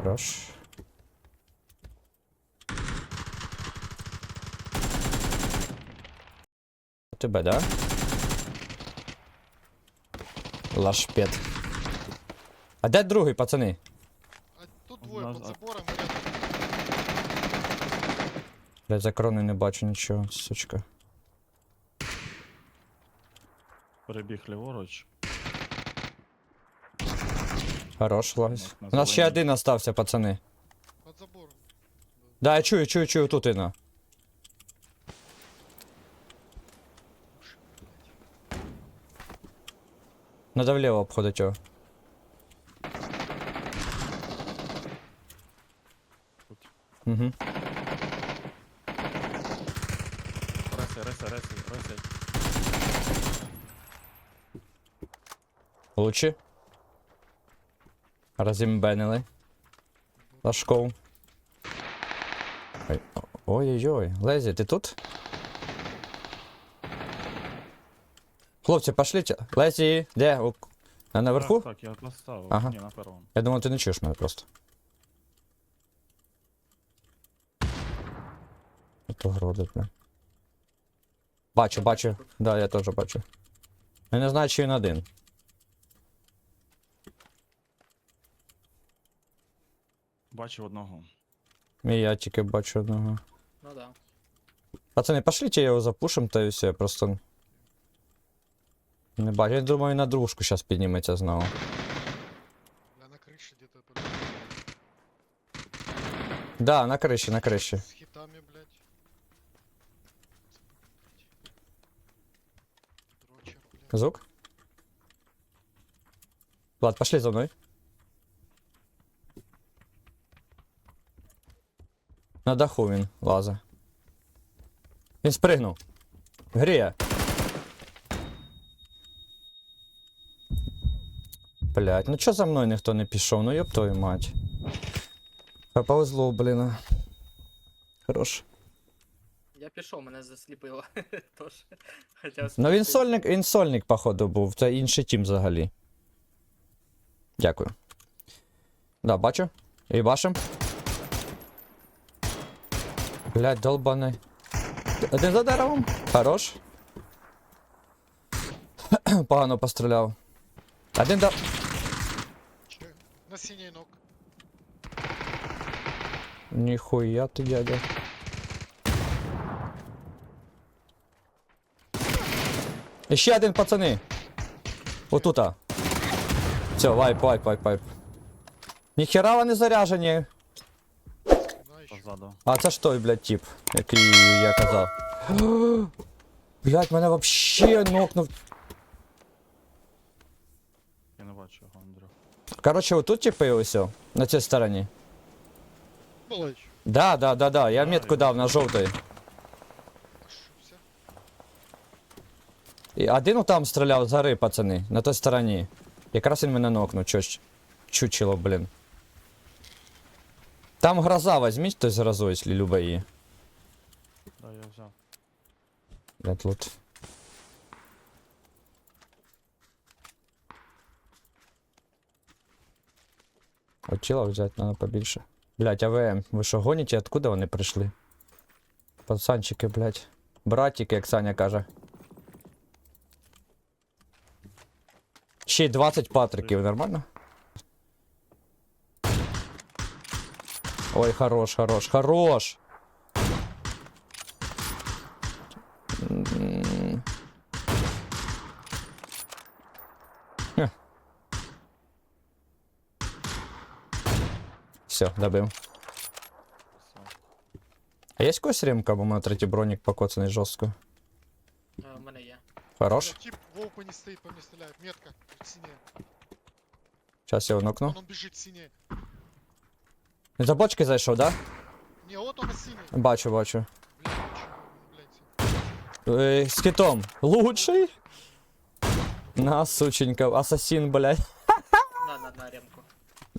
Хорош. Тебе, да? Лашпет. А де другий, пацани? А тут двое а- забором. и за крони не бачу нічого, сучка. Перебіг ліворуч. Хорош, лазь. На- на У нас ще зелені. один остався, пацани. Под забором. Да, я чую, чую, чую, тут іно. Уши, блядь. Надо вліво обходить його. Тут. Угу. Ресай, ресай, ресай, ресай. Лучі. Розімбенили. Лашков. Ой, Ой-ой-ой. Лезі, ти тут? Хлопці, пошліть. Лезі, де? У... А наверху? Так, так, я поставив. Ага. Ні, на першому. Я думав, ти не чуєш мене просто. То гродить, бля. Бачу, бачу. Да, я теж бачу. Я не знаю, чи він один. Бачив одного. І я тільки бачу одного. Ну да. Пацани, пошліть його запушим, та і все, я просто. Не бачу. Я думаю, на дружку зараз підніметься знову. Бля, на крыше где-то. блядь. Да, на криші, на криші. С хитами, блядь. Дрочер, блядь. Звук? Влад, пошли за мною. На даху він лазе. Він спригнув. Гріє. Блять, ну чо за мною ніхто не пішов? Ну ёб твою мать. А повезло, блін. Хорош. Я пішов, мене засліпило. Тож. Хотів Ну він сольник, він сольник, походу, був. Це інший тім взагалі. Дякую. Да, бачу. І бачим. Блять, долбаний. Один за деревом. Хорош. Погано постріляв. Один да. Че? На синий ног. Ніхуя ти, дядя. І ще один, пацани. Отута. Все, вайп, вайп, вайп, вайп. Ніхера вони заряжені. Позаду. А це ж той, блядь, тип, який я казав. Блядь, мене вообще нокнув. Я не бачу його, Андрю. Короче, отут типи ось, о, на цій стороні. Еще. Да, да, да, да, я А, метку я дав на жовтий. Ошибся. І один там стріляв з гори, пацани, на той стороні. Якраз він мене нокнув, чось. Чучело, блін. Там гроза, візьміть хтось грозу, якщо любить її. Да, я взяв. Блядь, лут. От тіла взяти треба побільше. Блять, АВМ, ви що гоніте? Откуда вони прийшли? Пацанчики, блять. Братики, як Саня каже. Ще й 20 патриків, нормально? Ой, хорош, хорош, хорош! М. Хе. Все, добив. Все. А є якась ремка, бо у мене третій бронік покоцаний жорстко. Е, У мене є. Хорош. Бля, Тип в оку не стоит, по мне стреляет. Метка. Синяя. Зараз я його нокну. Вон он бежит синяя. За бочки зайшов, да? Не, вот он на синий. Бачу, бачу. Блядь. Е, з китом. Лучший? На, сученька. Асасін, блядь. На, на, на ремку.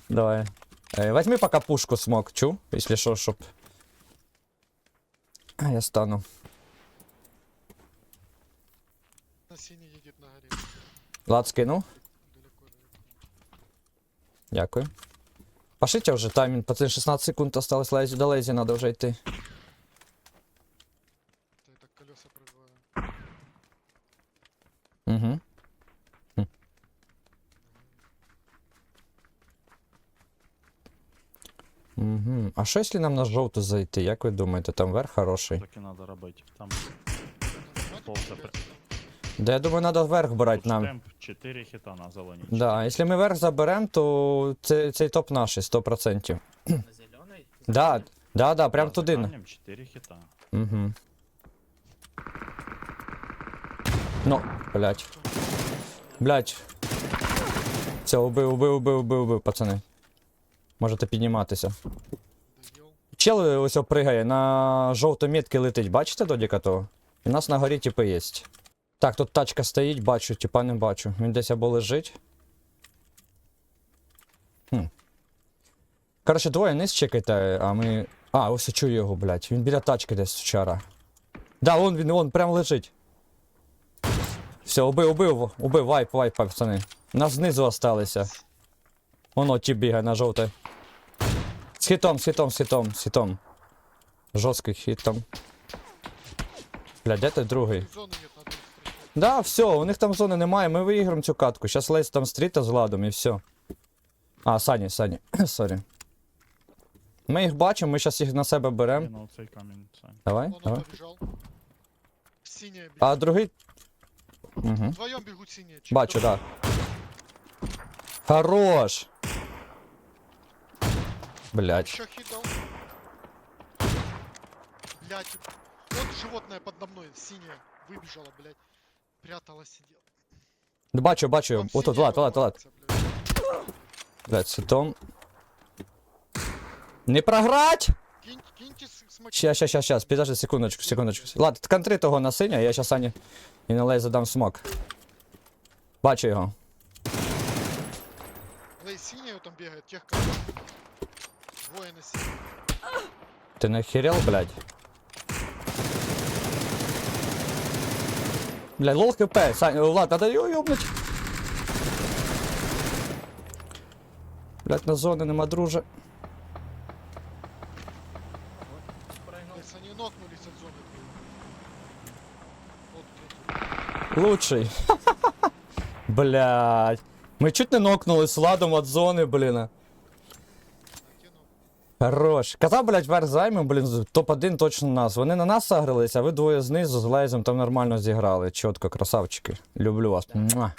Давай. Э, возьми пока пушку смог, чу, если что, чтоб... А, я стану. На синий едет на горе. Лад скинул. Далеко, далеко. Дякую. Пошлите вже таймінг, пацан, 16 секунд осталось, лезі, до лезі надо йти. Это я так колеса пробиваю. Угу. Угу. А що якщо нам на жовту зайти? Як ви думаєте, там верх хороший? Так і треба робити. Там получается, Да я думаю, треба вверх брати нам. темп 4 хіта на зелені. Да, а якщо ми верх заберемо, то це, цей топ наш 100%. На зелений? Да, да, да, прям туди. 4 хіта. Угу. Ну, блядь. Блядь. Все, убив, убив, убив, убив, убив, пацани. Можете підніматися. Чел ось пригає, на жовту метки летить, бачите додіка того? І у нас на горі типи є. Так, тут тачка стоїть, бачу, типа не бачу. Він десь або лежить. Хм. Коротше, двоє низ чекайте, а ми. А, ось я чую його, блядь. Він біля тачки десь вчора. Да, вон він, вон, прям лежить. Все, убив, убив, убив, вайп, вайп, пацани. Нас знизу осталися. Воно ті бігає на жовте. З хитом, з хитом, з хитом, з хитом. Жорсткий хит там. Бля, де той другий? Да, все, у них там зони немає, ми виіграємо цю катку. Щас Лейс там стріта з Владом і все. А, Сані, Сані, сорі. Ми їх бачимо, ми зараз їх на себе беремо. Камінь, Сань. Давай, Он давай. побежал. Синяя бежит. А другий. Угу. Вдвоем бегут синие. Чё Бачу, да. Хорош! Блять. Еще хит дал. Блять. Вот животное подо мной, синее, выбежало, блять. Пряталась, сидела. Бачу, бачу. Там Отут, синяя Влад, Влад, Влад. Блять, з хитом. Не програть! Ща, ща, ща, щас, підожди, секундочку, секундочку. Ладно, контри того на синя, я щас Ані і на лей задам смок. Бачу його. Лей синяя там бегает, тех кого. Двое на синей. Ти не херел, блядь? Блядь, лол хп, Сань, э, Влад, надо його ёбнуть. Блядь, на зони нема, друже. От зоны. Лучший. Блядь. Ми чуть не нокнули з Владом від зони, блін. Хорош. Казав, блядь, верх займем, блін, топ-1 точно нас. Вони на нас сагрилися, а ви двоє знизу з Лейзом там нормально зіграли. Чітко, красавчики. Люблю вас. Муа.